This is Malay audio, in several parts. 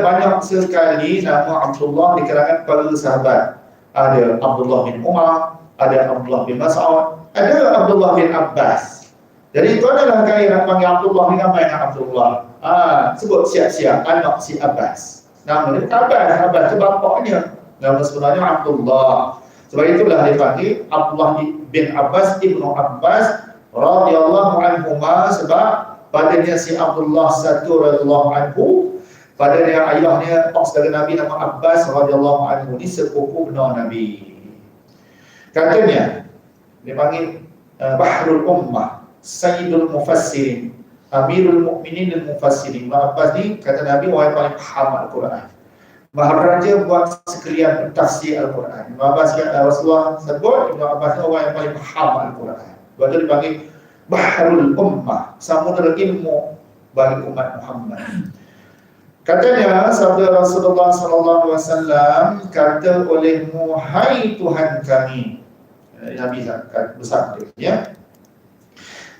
banyak sekali nama Abdullah di kalangan para sahabat. Ada Abdullah bin Umar, ada Abdullah bin Mas'ud, ada Abdullah bin Abbas. Jadi itu adalah kaya nak panggil Abdullah ni nama yang Abdullah. Ah, sebut siap-siap anak si Abbas. Nama dia Abbas, Abbas itu bapaknya. Nama sebenarnya Abdullah. Sebab itulah dipanggil Abdullah bin Abbas ibnu Abbas radhiyallahu anhu sebab padanya si Abdullah satu radhiyallahu anhu pada dia ayahnya pak saudara Nabi nama Abbas radhiyallahu anhu ni sepupu benar Nabi. Katanya dia panggil uh, Bahrul Ummah, Sayyidul Mufassirin, Amirul Mukminin dan Mufassirin. Abbas ni kata Nabi orang yang paling faham Al-Quran. Maharaja buat sekalian tafsir Al-Quran. Ibn Abbas kata Rasulullah sebut Ibn Abbas ni yang paling faham Al-Quran. Sebab tu dipanggil Bahrul Ummah, samudera ilmu bagi umat Muhammad. Katanya sabda Rasulullah sallallahu alaihi wasallam kata olehmu hai Tuhan kami. Eh, Nabi besar dia ya.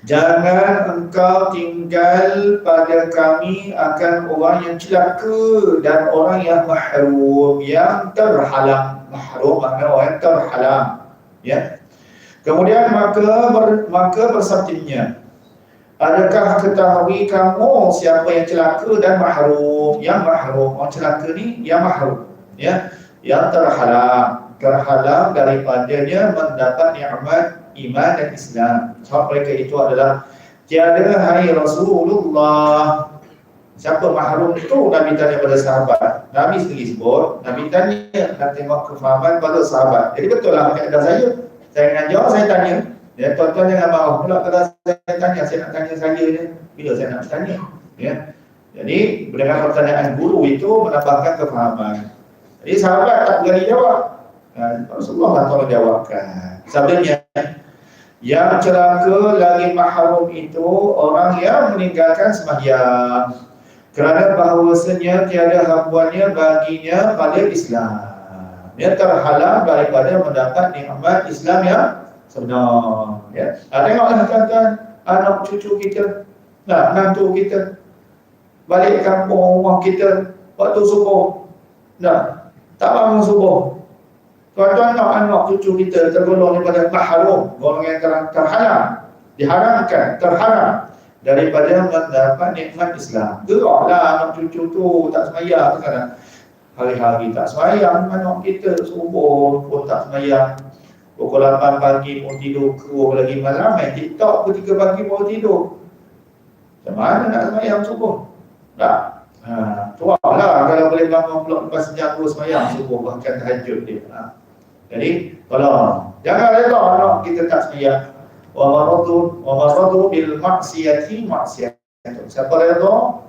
Jangan engkau tinggal pada kami akan orang yang celaka dan orang yang mahrum yang terhalang mahrum maknanya orang yang terhalang ya. Kemudian maka ber, maka bersabdanya Adakah ketahui kamu siapa yang celaka dan mahrum? Yang mahrum, orang celaka ni yang mahrum, ya, yang terhalang, terhalang daripadanya mendapat nikmat iman dan Islam. Sebab mereka itu adalah tiada hai Rasulullah. Siapa mahrum itu Nabi tanya pada sahabat. Nabi sendiri sebut, Nabi tanya nak tengok kefahaman pada sahabat. Jadi betul lah ada saya. Saya nak jawab, saya tanya. Ya, tuan-tuan jangan marah pula kalau saya tanya, saya nak tanya saya ni, bila saya nak tanya. Ya. Jadi, dengan pertanyaan guru itu menambahkan kefahaman. Jadi, sahabat tak berani jawab. Ya, Rasulullah lah tolong jawabkan. Sabdanya, yang celaka lagi mahrum itu orang yang meninggalkan sembahyang. Kerana bahawasanya tiada habuannya baginya pada Islam. Dia terhalang daripada mendapat nikmat Islam yang sebenar. Ya. Ha, tengoklah tuan-tuan. Anak cucu kita. Nah menantu kita. Balik kampung rumah kita waktu subuh. Nah tak bangun subuh. Tuan-tuan nak anak cucu kita tergolong daripada mahrum golongan yang terhalang. Diharamkan terharam daripada mendapat nikmat Islam. Geraklah anak cucu tu tak semayang sekarang. Hari-hari tak semayang anak kita subuh pun tak semayang Pukul 8 pagi pun tidur keruh lagi malam main TikTok pukul 3 pagi pun tidur. Macam mana nak semayang subuh? Tak. Ha, tuak lah kalau boleh bangun pula lepas sejam terus semayang subuh bahkan tahajud dia. Ha. Jadi, tolong. Jangan reda anak kita tak semayang. Wa maradu wa maradu bil maksiati maksiat. Siapa reda?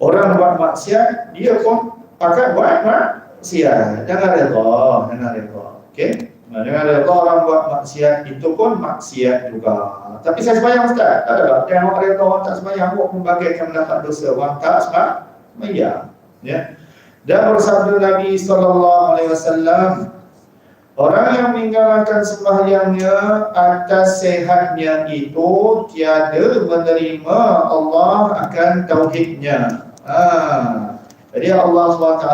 Orang buat maksiat, dia pun pakai buat maksiat. Jangan reda. Jangan reda. Okay? Nah, dengan ada orang buat maksiat itu pun maksiat juga. Tapi saya sembahyang Ustaz. Tak ada tak. Yang orang kata orang tak sembahyang pun membagaikan mendapat dosa. Orang tak sembahyang. Ya. Dan bersabda Nabi wasallam Orang yang meninggalkan sembahyangnya atas sehatnya itu tiada menerima Allah akan tauhidnya. Ha. Jadi Allah SWT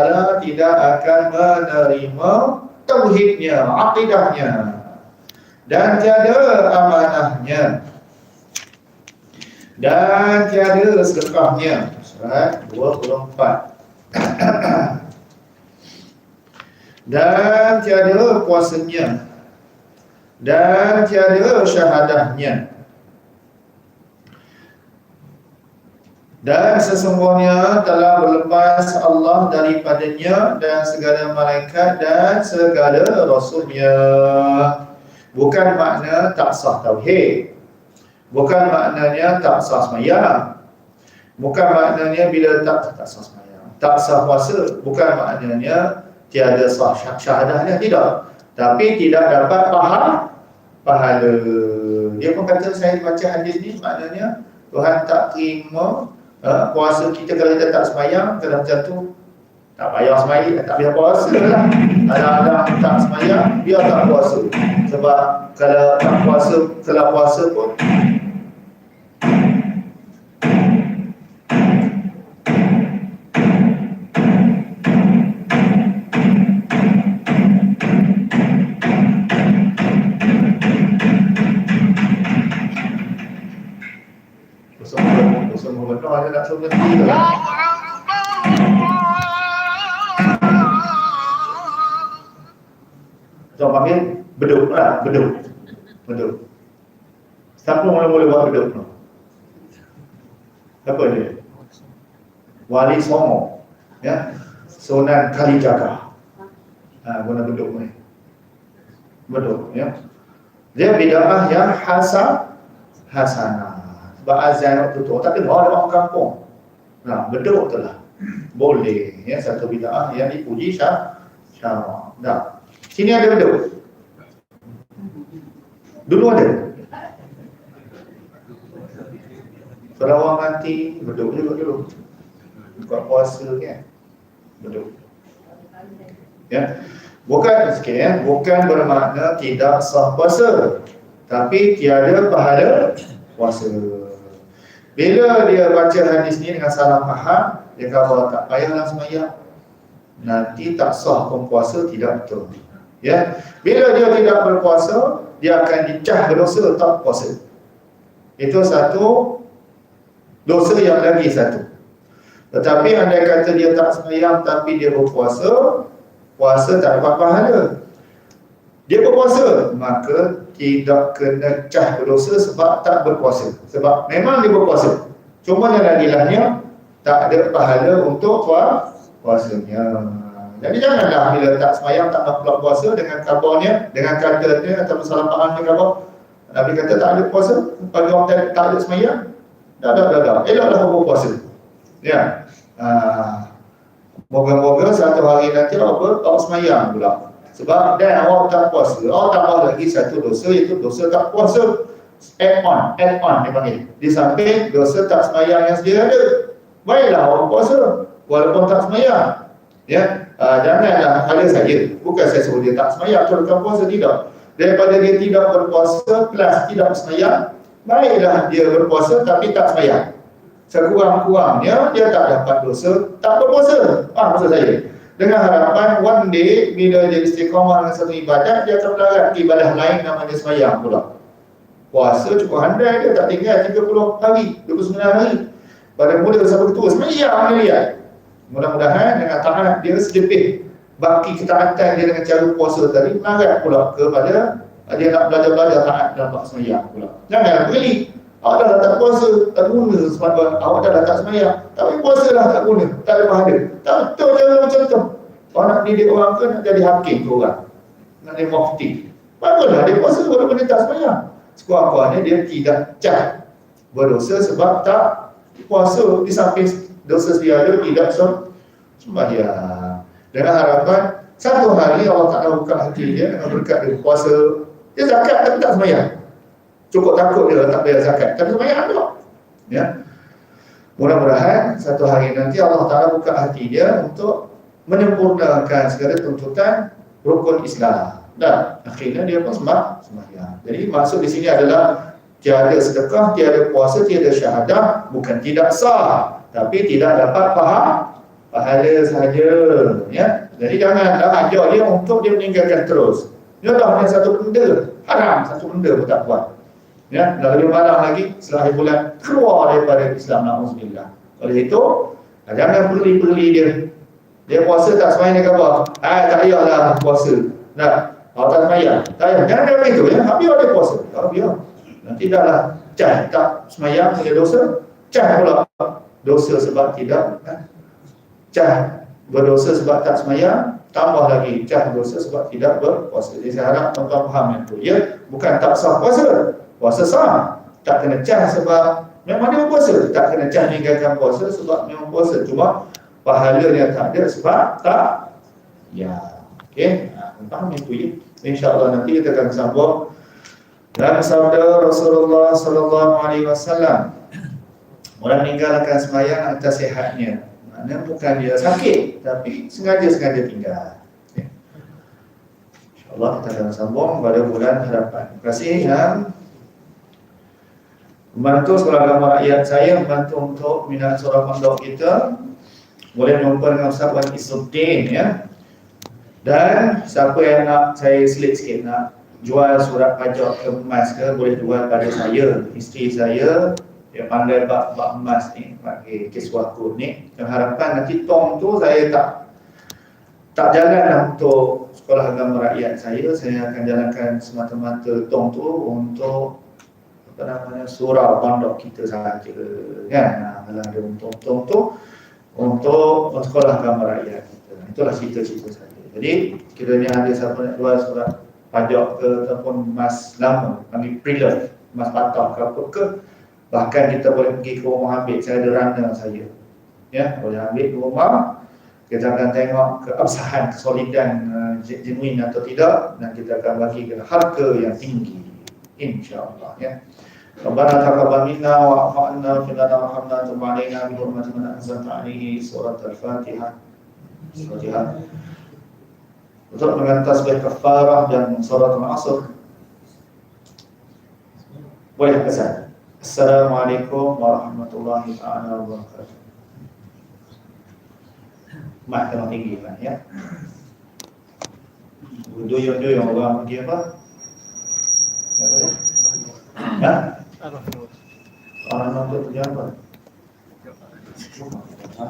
tidak akan menerima tauhidnya, akidahnya dan tiada amanahnya. Dan tiada sedekahnya. Surat 24 dan tiada puasanya. Dan tiada syahadahnya Dan sesungguhnya telah berlepas Allah daripadanya dan segala malaikat dan segala rasulnya. Bukan makna tak sah tauhid. Bukan maknanya tak sah semayang. Bukan maknanya bila tak tak sah semayang. Tak sah puasa. Bukan maknanya tiada sah syahadahnya. Tidak. Tapi tidak dapat pahala. Pahala. Dia pun kata saya baca hadis ni maknanya Tuhan tak terima uh, puasa kita kalau kita tak semayang kalau macam tu tak payah semayang tak payah puasa. Lah ada-ada tak semayang biar tak puasa. Sebab kalau tak puasa kalau puasa pun satu berhenti tu. So panggil beduk lah, beduk. Beduk. Siapa yang boleh buat beduk tu? Apa dia? Wali Songo. Ya. Sunan Kalijaga. Ha, guna beduk ni. Beduk, ya. Dia bid'ah yang hasan hasanah. Sebab azan waktu tu tak dengar ada orang kampung. Nah, beduk tu lah. Boleh. Ya, satu bid'ah yang dipuji syar syarak. Dah. Sini ada beduk. Dulu ada. Sarawak nanti beduk juga dulu. Buat puasa kan. Beduk. Ya. Bukan sikit ya, bukan bermakna tidak sah puasa. Tapi tiada pahala puasa. Bila dia baca hadis ni dengan salah faham, dia kata tak payahlah semayang. Nanti tak sah pun puasa tidak betul. Ya. Bila dia tidak berpuasa, dia akan dicah berdosa tak puasa. Itu satu dosa yang lagi satu. Tetapi andai kata dia tak semayang tapi dia berpuasa, puasa tak dapat pahala. Dia berpuasa, maka tidak kena cah berdosa sebab tak berpuasa. Sebab memang dia berpuasa. Cuma yang lagi-lahnya tak ada pahala untuk puasanya. Jadi janganlah bila tak semayang, tak nak pula puasa dengan kabarnya, dengan katanya atau salah faham dengan kabar. Nabi kata tak ada puasa, bagi orang tak, tak ada semayang, dah dah dah dah. Eloklah berpuasa. Ya. Uh, Moga-moga satu hari nanti apa tak semayang pula. Sebab dan awak tak puasa, awak tambah lagi satu dosa iaitu dosa tak puasa. Add on, add on dia panggil. Di samping dosa tak semayang yang sedia ada. Baiklah awak puasa walaupun tak semayang. Ya, uh, janganlah ada saja. Bukan saya suruh dia tak semayang, kalau tak puasa tidak. Daripada dia tidak berpuasa plus tidak semayang, baiklah dia berpuasa tapi tak semayang sekurang-kurangnya dia tak dapat dosa tak berpuasa faham maksud saya dengan harapan one day bila dia istiqamah dengan satu ibadat dia akan melarat ibadah lain namanya semayang pula. Puasa cukup handai dia tak tinggal 30 hari 29 hari. Pada muda sampai ketua semayang dia lihat. Mudah-mudahan dengan taat dia sedepit baki ketaatan dia dengan cara puasa tadi melarat pula kepada dia nak belajar-belajar taat dalam semayang pula. Jangan beli Awak dah tak puasa, tak guna sebab awak dah tak semayang. Tapi puasa lah tak guna, tak ada pahala. Tak betul cara macam tu. Orang nak didik orang ke nak jadi hakim ke orang. Nak jadi mufti. Baguslah dia puasa walaupun dia tak semayang. Sekurang-kurangnya dia tidak cat berdosa sebab tak puasa di samping dosa sedia ada tidak sembahyang. Dengan harapan satu hari Allah tak buka hati dia dengan berkat dia puasa. Dia zakat tapi tak semayang cukup takut dia tak bayar zakat. Tapi semayang ada ya. Mudah-mudahan satu hari nanti Allah Ta'ala buka hati dia untuk menyempurnakan segala tuntutan rukun Islam. Dan akhirnya dia pun semak semayang. Jadi maksud di sini adalah tiada sedekah, tiada puasa, tiada syahadah bukan tidak sah tapi tidak dapat faham pahala sahaja ya. Jadi janganlah ajar dia untuk dia meninggalkan terus. Dia dah hanya satu benda haram satu benda pun tak buat ya dah lebih parah lagi setelah bulan keluar daripada Islam na'udzubillah. Oleh itu jangan perli-perli dia. Dia puasa tak semayang dia kata ah tak payahlah puasa. Nah kalau tak semayang tak payah. Jangan dia itu ya. Habis dia puasa. Tak biar nanti dahlah cah tak semayang dia dosa. Cah pula. Dosa sebab tidak kan? cah berdosa sebab tak semayang tambah lagi. Cah dosa sebab tidak berpuasa. Jadi saya harap tuan-tuan faham itu ya. Bukan tak sah puasa puasa sah. Tak kena cah sebab memang dia berpuasa. Tak kena cah meninggalkan puasa sebab memang puasa. Cuma pahala dia tak ada sebab tak ya. Okey. Ha, faham itu ya. Insyaallah nanti kita akan sambung dalam sabda Rasulullah sallallahu alaihi wasallam. Orang meninggalkan sembahyang atas sihatnya maknanya bukan dia sakit tapi sengaja-sengaja tinggal. InsyaAllah kita akan sambung pada bulan hadapan. Terima kasih yang membantu sekolah agama rakyat saya membantu untuk minat surah pondok kita. Boleh jumpa dengan Ustaz Wan Isuddin ya. Dan siapa yang nak saya selit sikit nak jual surat pajak ke emas ke boleh jual pada saya isteri saya. Yang pandai bak, bak emas ni bagi kiswahku ni. Yang harapan nanti tong tu saya tak tak jalan untuk sekolah agama rakyat saya. Saya akan jalankan semata-mata tong tu untuk apa namanya surau pondok kita saja kan nah, kalau ada tong-tong tu untuk sekolah agama rakyat kita itulah cita-cita saya jadi kiranya ada siapa nak jual surat pajak ke ataupun emas lama panggil prelude emas patah ke apa ke Bahkan kita boleh pergi ke rumah ambil, saya ada runner saya. Ya, boleh ambil ke rumah, kita akan tengok keabsahan, kesolidan uh, genuine atau tidak dan kita akan bagi harga yang tinggi. InsyaAllah ya. Rabbana taqabbal minna wa afanna fil lana wa hamna tub alaina bi hurmati man anzalta alaihi surat al-Fatihah. Fatihah. Untuk mengantas baik kafarah dan surat al-Asr. Boleh pesan. Assalamualaikum warahmatullahi taala wabarakatuh. Mak kena tinggi kan ya. Duyung duyung orang pergi apa? Ha? Orang nonton pergi apa? Ha?